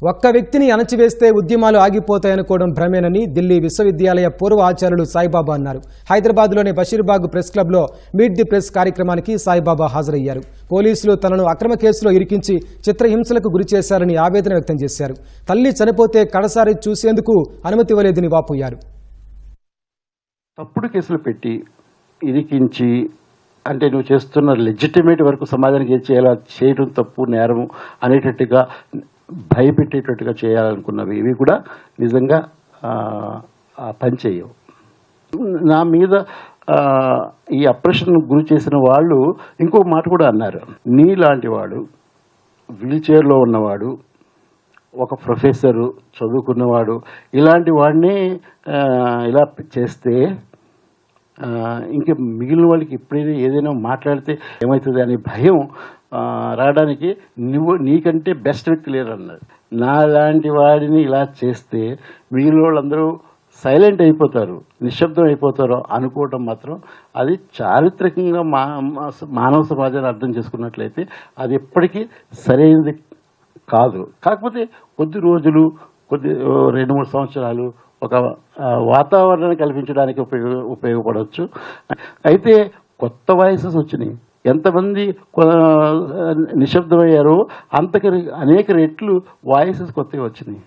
ఒక్క వ్యక్తిని అణచివేస్తే ఉద్యమాలు ఆగిపోతాయనుకోవడం భ్రమేనని ఢిల్లీ విశ్వవిద్యాలయ పూర్వ ఆచార్యులు సాయిబాబా అన్నారు. హైదరాబాద్లోని బషీర్బాగ్ ప్రెస్ క్లబ్లో మీట్ ది ప్రెస్ కార్యక్రమానికి సాయిబాబా హాజరయ్యారు. పోలీసులు తనను అక్రమ కేసులో ఇరికించి చిత్రహింసలకు గురిచేశారని ఆవేదన వ్యక్తం చేశారు. తల్లి చనిపోతే కడసారి చూసేందుకు అనుమతి ఇవ్వలేదని వాపోయారు. తప్పుడు కేసులు పెట్టి ఇరికించి అంటే నువ్వు చేస్తున్న లెజిటిమేట్ వరకు సమాజానికి ఏం చేయాలో చేయడం తప్పు నేరం అనేటట్టుగా భయపెట్టేటట్టుగా చేయాలనుకున్నవి ఇవి కూడా నిజంగా పనిచేయవు నా మీద ఈ అప్రెషన్ గురి చేసిన వాళ్ళు ఇంకో మాట కూడా అన్నారు. నీలాంటి వాడు వీల్చైర్లో ఉన్నవాడు ఒక ప్రొఫెసరు చదువుకున్నవాడు ఇలాంటి వాడిని ఇలా చేస్తే ఇంకా మిగిలిన వాళ్ళకి ఎప్పుడైనా ఏదైనా మాట్లాడితే ఏమవుతుంది అనే భయం రావడానికి నువ్వు నీకంటే బెస్ట్ వ్యక్తి లేరు అన్నారు నా లాంటి వాడిని ఇలా చేస్తే మిగిలిన వాళ్ళందరూ సైలెంట్ అయిపోతారు నిశ్శబ్దం అయిపోతారు అనుకోవటం మాత్రం అది చారిత్రకంగా మా మానవ సమాజాన్ని అర్థం చేసుకున్నట్లయితే అది ఎప్పటికీ సరైనది కాదు. కాకపోతే కొద్ది రోజులు కొద్ది రెండు మూడు సంవత్సరాలు ఒక వాతావరణాన్ని కల్పించడానికి ఉపయోగ ఉపయోగపడవచ్చు. అయితే కొత్త వాయిసెస్ వచ్చినాయి. ఎంతమంది నిశ్శబ్దమయ్యారో అంతకు అనేక రెట్లు వాయిసెస్ కొత్తవి వచ్చినాయి.